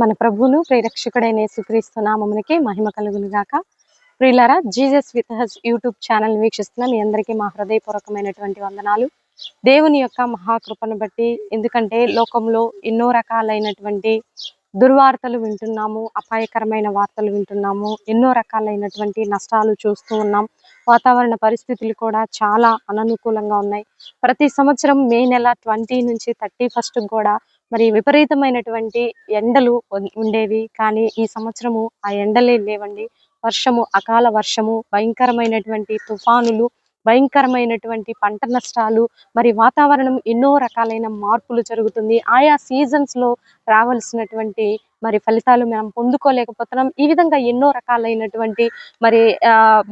మన ప్రభువును ప్రేరక్షకుడైన యేసుక్రీస్తు నామమునికి మహిమ కలుగును గాక ప్రియులారా Jesus with us YouTube channel వీక్షిస్తున్న మీ అందరికీ మా హృదయపూర్వకమైనటువంటి వందనాలు. దేవుని యొక్క మహాకృపను బట్టి ఎందుకంటే లోకంలో ఎన్నో రకాలైనటువంటి దుర్వార్తలు వింటున్నాము అపాయకరమైన వార్తలు వింటున్నాము ఎన్నో రకాలైనటువంటి నష్టాలు చూస్తూ ఉన్నాం. వాతావరణ పరిస్థితులు కూడా చాలా అననుకూలంగా ఉన్నాయి. ప్రతి సంవత్సరం మే నెల ట్వంటీ నుంచి థర్టీ ఫస్ట్ కూడా మరి విపరీతమైనటువంటి ఎండలు ఉండేవి. కానీ ఈ సంవత్సరము ఆ ఎండలే లేవండి. వర్షము అకాల వర్షము భయంకరమైనటువంటి తుఫానులు భయంకరమైనటువంటి పంట నష్టాలు మరి వాతావరణం ఎన్నో రకాలైన మార్పులు జరుగుతుంది. ఆయా సీజన్స్లో రావాల్సినటువంటి మరి ఫలితాలు మనం పొందుకోలేకపోతున్నాం. ఈ విధంగా ఎన్నో రకాలైనటువంటి మరి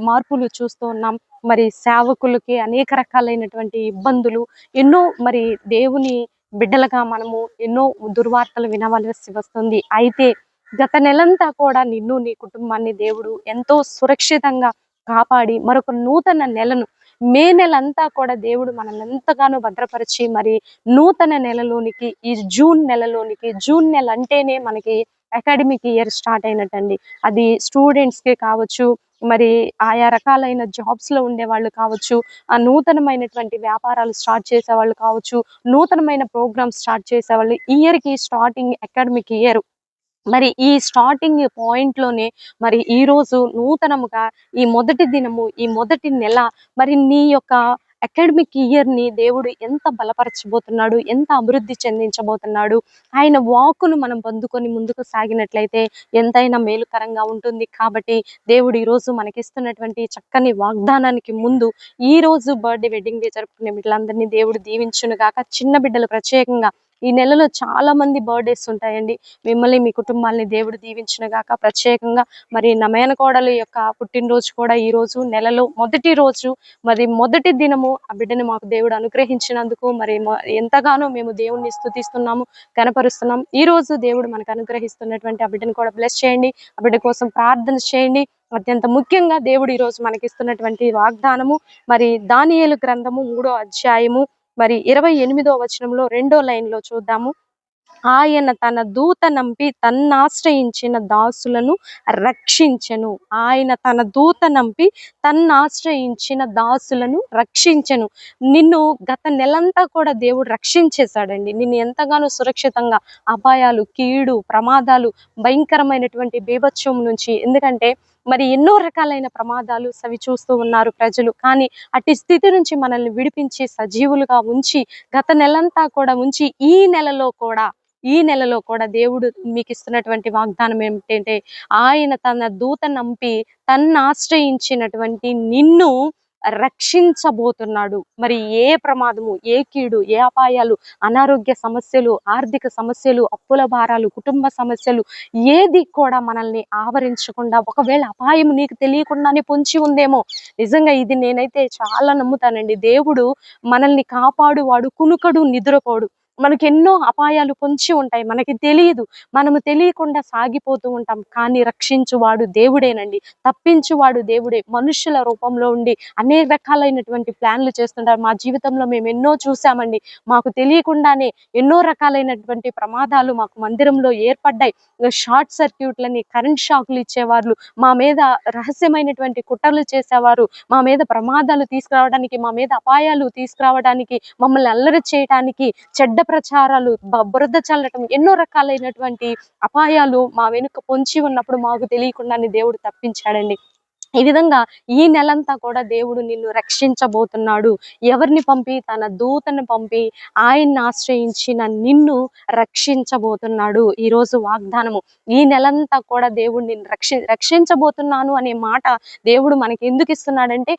మార్పులు చూస్తూ ఉన్నాం. మరి సేవకులకి అనేక రకాలైనటువంటి ఇబ్బందులు ఎన్నో మరి దేవుని బిడ్డలుగా మనము ఎన్నో దుర్వార్తలు వినవలసి వస్తుంది. అయితే గత నెలంతా కూడా నిన్ను నీ కుటుంబాన్ని దేవుడు ఎంతో సురక్షితంగా కాపాడి మరొక నూతన నెలను మే నెలంతా కూడా దేవుడు మనల్ని ఎంతగానో భద్రపరిచి మరి నూతన నెలలోనికి ఈ జూన్ నెలలోనికి జూన్ నెల అంటేనే మనకి అకాడమిక్ ఇయర్ స్టార్ట్ అయినట్టండి. అది స్టూడెంట్స్కి కావచ్చు మరి ఆయా రకాలైన జాబ్స్లో ఉండే వాళ్ళు కావచ్చు ఆ నూతనమైనటువంటి వ్యాపారాలు స్టార్ట్ చేసే వాళ్ళు కావచ్చు నూతనమైన ప్రోగ్రామ్స్ స్టార్ట్ చేసే వాళ్ళు ఇయర్కి స్టార్టింగ్ అకాడమిక్ ఇయర్ మరి ఈ స్టార్టింగ్ పాయింట్లోనే మరి ఈ రోజు నూతనముగా ఈ మొదటి దినము ఈ మొదటి నెల మరి నీ యొక్క అకాడమిక్ ఇయర్ని దేవుడు ఎంత బలపరచబోతున్నాడు ఎంత అభివృద్ధి చెందించబోతున్నాడు ఆయన వాక్కును మనం పొందుకొని ముందుకు సాగినట్లయితే ఎంతైనా మేలుకరంగా ఉంటుంది. కాబట్టి దేవుడు ఈ రోజు మనకిస్తున్నటువంటి చక్కని వాగ్దానానికి ముందు ఈ రోజు బర్త్డే వెడ్డింగ్ డే జరుపుకునే బిడ్డలందరినీ దేవుడు దీవించును కాక చిన్న బిడ్డలు ప్రత్యేకంగా ఈ నెలలో చాలా మంది బర్త్డేస్ ఉంటాయండి. మిమ్మల్ని మీ కుటుంబాన్ని దేవుడు దీవించిన గాక ప్రత్యేకంగా మరి నమయన కోడలు యొక్క పుట్టినరోజు కూడా ఈ రోజు నెలలో మొదటి రోజు. మరి మొదటి దినము ఆ బిడ్డని మాకు దేవుడు అనుగ్రహించినందుకు మరి ఎంతగానో మేము దేవుణ్ణి స్థుతిస్తున్నాము కనపరుస్తున్నాం. ఈ రోజు దేవుడు మనకు అనుగ్రహిస్తున్నటువంటి ఆ బిడ్డని కూడా బ్లెస్ చేయండి. ఆ బిడ్డ కోసం ప్రార్థన చేయండి. అత్యంత ముఖ్యంగా దేవుడు ఈరోజు మనకి ఇస్తున్నటువంటి వాగ్దానము మరి దానియేలు గ్రంథము మూడో అధ్యాయము. మరి ఇరవై ఎనిమిదో వచనంలో రెండో లైన్లో చూద్దాము. ఆయన తన దూత నంపి తన్నాశ్రయించిన దాసులను రక్షించను. ఆయన తన దూత నంపి తన్నాశ్రయించిన దాసులను రక్షించను. నిన్ను గత నెలంతా కూడా దేవుడు రక్షించేశాడండి. నిన్ను ఎంతగానో సురక్షితంగా అపాయాలు కీడు ప్రమాదాలు భయంకరమైనటువంటి బీభత్సం నుంచి. ఎందుకంటే మరి ఎన్నో రకాలైన ప్రమాదాలు సవి చూస్తూ ఉన్నారు ప్రజలు. కానీ అట్టి స్థితి నుంచి మనల్ని విడిపించి సజీవులుగా ఉంచి గత నెలంతా కూడా ఉంచి ఈ నెలలో కూడా ఈ నెలలో కూడా దేవుడు మీకు ఇస్తున్నటువంటి వాగ్దానం ఏమిటంటే ఆయన తన దూత నంపి తన్ను ఆశ్రయించినటువంటి నిన్ను రక్షించబోతున్నాడు. మరి ఏ ప్రమాదము ఏ కీడు ఏ అపాయాలు అనారోగ్య సమస్యలు ఆర్థిక సమస్యలు అప్పుల భారాలు కుటుంబ సమస్యలు ఏది కూడా మనల్ని ఆవరించకుండా ఒకవేళ అపాయం నీకు తెలియకుండానే పొంచి ఉందేమో. నిజంగా ఇది నేనైతే చాలా నమ్ముతానండి. దేవుడు మనల్ని కాపాడువాడు కునుకడు నిద్రపోడు. మనకి ఎన్నో అపాయాలు పొంచి ఉంటాయి. మనకి తెలియదు మనము తెలియకుండా సాగిపోతూ ఉంటాం. కానీ రక్షించువాడు దేవుడేనండి. తప్పించువాడు దేవుడే. మనుషుల రూపంలో ఉండి అనేక రకాలైనటువంటి ప్లాన్లు చేస్తుంటారు. మా జీవితంలో మేము ఎన్నో చూసామండి మాకు తెలియకుండానే ఎన్నో రకాలైనటువంటి ప్రమాదాలు మాకు మందిరంలో ఏర్పడ్డాయి. షార్ట్ సర్క్యూట్లని కరెంట్ షాక్లు ఇచ్చేవాళ్ళు మా మీద రహస్యమైనటువంటి కుట్రలు చేసేవారు మా మీద ప్రమాదాలు తీసుకురావడానికి మా మీద అపాయాలు తీసుకురావడానికి మమ్మల్ని అల్లరి చేయడానికి చెడ్డ ప్రచారాలు బురద చల్లటం ఎన్నో రకాలైనటువంటి అపాయాలు మా వెనుక పొంచి ఉన్నప్పుడు మాకు తెలియకుండానే దేవుడు తప్పించాడండి. ఈ విధంగా ఈ నెలంతా కూడా దేవుడు నిన్ను రక్షించబోతున్నాడు. ఎవరిని పంపి తన దూతను పంపి ఆయన్ని ఆశ్రయించిన నిన్ను రక్షించబోతున్నాడు. ఈ రోజు వాగ్దానము ఈ నెలంతా కూడా దేవుడు నిన్ను రక్షి రక్షించబోతున్నాను అనే మాట దేవుడు మనకి ఎందుకు ఇస్తున్నాడంటే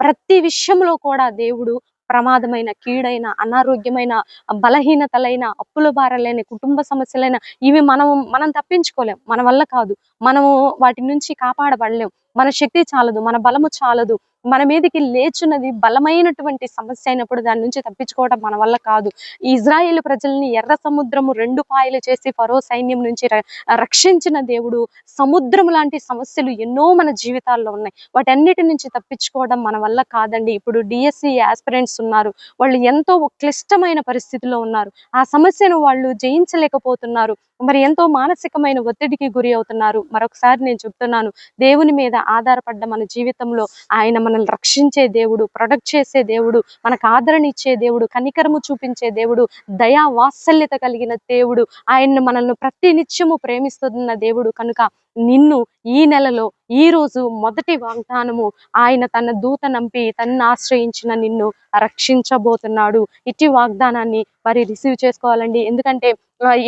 ప్రతి విషయంలో కూడా దేవుడు ప్రమాదమైన కీడైన అనారోగ్యమైన బలహీనతలైన అప్పుల బారలైన కుటుంబ సమస్యలైన ఇవి మనం మనం తప్పించుకోలేం. మన వల్ల కాదు. మనము వాటి నుంచి కాపాడబడలేం. మన శక్తి చాలదు మన బలము చాలదు. మన మీదకి లేచున్నది బలమైనటువంటి సమస్య అయినప్పుడు దాని నుంచి తప్పించుకోవడం మన వల్ల కాదు. ఇజ్రాయేల్ ప్రజల్ని ఎర్ర సముద్రము రెండు పాయలు చేసి ఫరో సైన్యం నుంచి ర- రక్షించిన దేవుడు సముద్రం లాంటి సమస్యలు ఎన్నో మన జీవితాల్లో ఉన్నాయి. వాటన్నిటి నుంచి తప్పించుకోవడం మన వల్ల కాదండి. ఇప్పుడు డిఎస్సి ఆస్పిరెంట్స్ ఉన్నారు. వాళ్ళు ఎంతో క్లిష్టమైన పరిస్థితిలో ఉన్నారు. ఆ సమస్యను వాళ్ళు జయించలేకపోతున్నారు. మరి ఎంతో మానసికమైన ఒత్తిడికి గురి అవుతున్నారు. మరొకసారి నేను చెప్తున్నాను. దేవుని మీద ఆధారపడ్డ మన జీవితంలో ఆయన మనల్ని రక్షించే దేవుడు ప్రొటెక్ట్ చేసే దేవుడు మనకు ఆదరణ ఇచ్చే దేవుడు కనికరము చూపించే దేవుడు దయా వాత్సల్యత కలిగిన దేవుడు ఆయన మనల్ని ప్రతినిత్యము ప్రేమిస్తున్న దేవుడు కనుక నిన్ను ఈ నెలలో ఈ రోజు మొదటి వాగ్దానము ఆయన తన దూత నంపి తన్ను ఆశ్రయించిన నిన్ను రక్షించబోతున్నాడు. ఇట్టి వాగ్దానాన్ని మరి రిసీవ్ చేసుకోవాలండి. ఎందుకంటే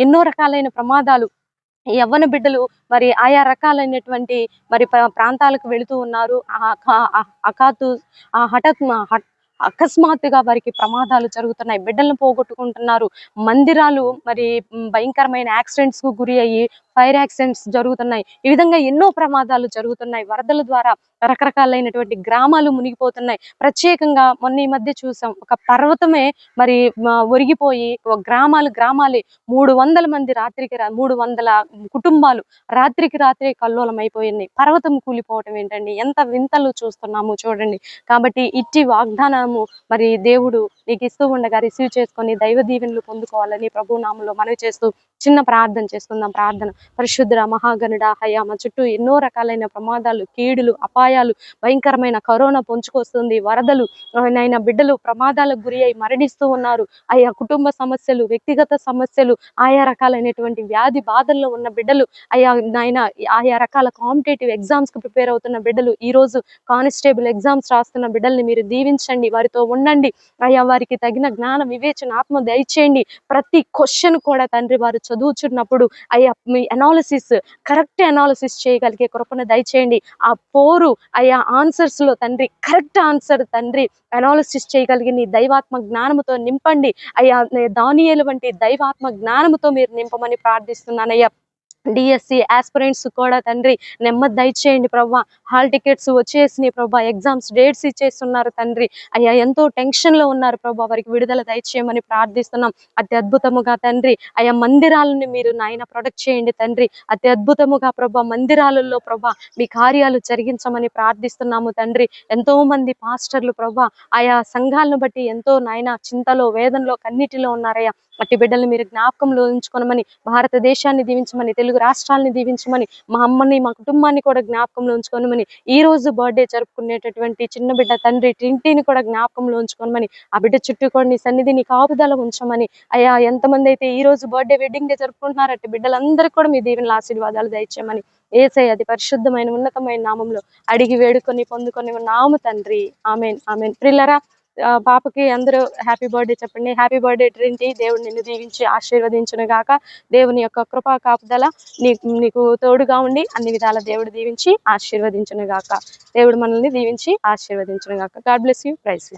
ఎన్నో రకాలైన ప్రమాదాలు యవ్వన బిడ్డలు మరి ఆయా రకాలైనటువంటి మరి ప్రాంతాలకు వెళుతూ ఉన్నారు. ఆ అకాతు హఠత్ అకస్మాత్తుగా వారికి ప్రమాదాలు జరుగుతున్నాయి. బిడ్డలను పోగొట్టుకుంటున్నారు. మందిరాలు మరి భయంకరమైన యాక్సిడెంట్స్కు గురి అయ్యి ఫైర్ యాక్సిడెంట్స్ జరుగుతున్నాయి. ఈ విధంగా ఎన్నో ప్రమాదాలు జరుగుతున్నాయి. వరదల ద్వారా రకరకాలైనటువంటి గ్రామాలు మునిగిపోతున్నాయి. ప్రత్యేకంగా మొన్న ఈ మధ్య చూసాం. ఒక పర్వతమే మరి ఒరిగిపోయి గ్రామాలు గ్రామాలే మూడు వందల మంది రాత్రికి రా మూడు వందల కుటుంబాలు రాత్రికి రాత్రి కల్లోలం అయిపోయింది పర్వతం కూలిపోవటం ఏంటండి? ఎంత వింతలు చూస్తున్నాము చూడండి. కాబట్టి ఇట్టి వాగ్దానము మరి దేవుడు నీకు ఇస్తూ ఉండగా రిసీవ్ చేసుకొని దైవ దీవెనలు పొందుకోవాలని ప్రభునామంలో మనవి చేస్తూ చిన్న ప్రార్థన చేసుకుందాం ప్రార్థన. పరిశుద్ధ మహాగణుడ హయా మా చుట్టూ ఎన్నో రకాలైన ప్రమాదాలు కీడులు అపాయాలు భయంకరమైన కరోనా పొంచుకొస్తుంది వరదలు నాయన బిడ్డలు ప్రమాదాలకు గురి అయి మరణిస్తూ ఉన్నారు. ఆయా కుటుంబ సమస్యలు వ్యక్తిగత సమస్యలు ఆయా రకాలైనటువంటి వ్యాధి బాధల్లో ఉన్న బిడ్డలు ఆయా నాయన ఆయా రకాల కాంపిటేటివ్ ఎగ్జామ్స్కి ప్రిపేర్ అవుతున్న బిడ్డలు ఈ రోజు కానిస్టేబుల్ ఎగ్జామ్స్ రాస్తున్న బిడ్డల్ని మీరు దీవించండి వారితో ఉండండి. అయ్యా వారికి తగిన జ్ఞాన వివేచన ఆత్మ దయచేయండి. ప్రతి క్వశ్చన్ కూడా తండ్రి వారు చదువుచున్నప్పుడు అయ్యా మీ అనాలిసిస్ కరెక్ట్ అనాలిసిస్ చేయగలిగే కృపను దయచేయండి. ఆ పోరు అయ్యా ఆన్సర్స్లో తండ్రి కరెక్ట్ ఆన్సర్ తండ్రి అనాలిసిస్ చేయగలిగి నీ దైవాత్మ జ్ఞానముతో నింపండి. అయ్యా దానియలు వంటి దైవాత్మ జ్ఞానముతో మీరు నింపమని ప్రార్థిస్తున్నానయ్యా. డిఎస్సి ఆస్పిరెంట్స్ కూడా తండ్రి నెమ్మది దయచేయండి ప్రభా హాల్ టికెట్స్ వచ్చేసినాయి ప్రభా ఎగ్జామ్స్ డేట్స్ ఇచ్చేస్తున్నారు తండ్రి. అయ్యా ఎంతో టెన్షన్లో ఉన్నారు ప్రభా వారికి విడుదల దయచేయమని ప్రార్థిస్తున్నాం. అతి అద్భుతముగా తండ్రి అయ్యా మందిరాలను మీరు నాయన ప్రొటెక్ట్ చేయండి తండ్రి. అతి అద్భుతముగా ప్రభా మందిరాలలో ప్రభా మీ కార్యాలు జరిగించమని ప్రార్థిస్తున్నాము తండ్రి. ఎంతో మంది పాస్టర్లు ప్రభా ఆయా సంఘాలను బట్టి ఎంతో నాయన చింతలో వేదనలో కన్నిటిలో ఉన్నారయ్యా. అట్టి బిడ్డలు మీరు జ్ఞాపకంలో ఉంచుకోనమని భారతదేశాన్ని దీవించమని తెలుగు రాష్ట్రాలని దీవించమని మా అమ్మని మా కుటుంబాన్ని కూడా జ్ఞాపకంలో ఉంచుకోనమని ఈ రోజు బర్త్డే జరుపుకునేటటువంటి చిన్న బిడ్డ తండ్రి ఇంటిని కూడా జ్ఞాపకంలో ఉంచుకోనమని ఆ బిడ్డ చుట్టూ కూడా నీ సన్నిధిని కాపుదల ఉంచమని అయ్యా ఎంతమంది అయితే ఈ రోజు బర్త్డే వెడ్డింగ్ డే జరుపుకుంటున్నారు అట్టి బిడ్డలందరికీ కూడా మీ దీవెనల ఆశీర్వాదాలు దయచేయమని ఏసై అది పరిశుద్ధమైన ఉన్నతమైన నామంలో అడిగి వేడుకొని పొందుకొని నాము తండ్రి. Amen amen. ప్రిల్లరా పాపకి అందరూ హ్యాపీ బర్త్డే చెప్పండి. హ్యాపీ బర్త్డే ట్రింటి దేవుడు నిన్ను దీవించి ఆశీర్వదించును గాక. దేవుని యొక్క కృపా కాపుదల నీకు నీకు తోడుగా ఉండి అన్ని విధాల దేవుడు దీవించి ఆశీర్వదించును గాక. దేవుడు మనల్ని దీవించి ఆశీర్వదించును గాక. God bless you price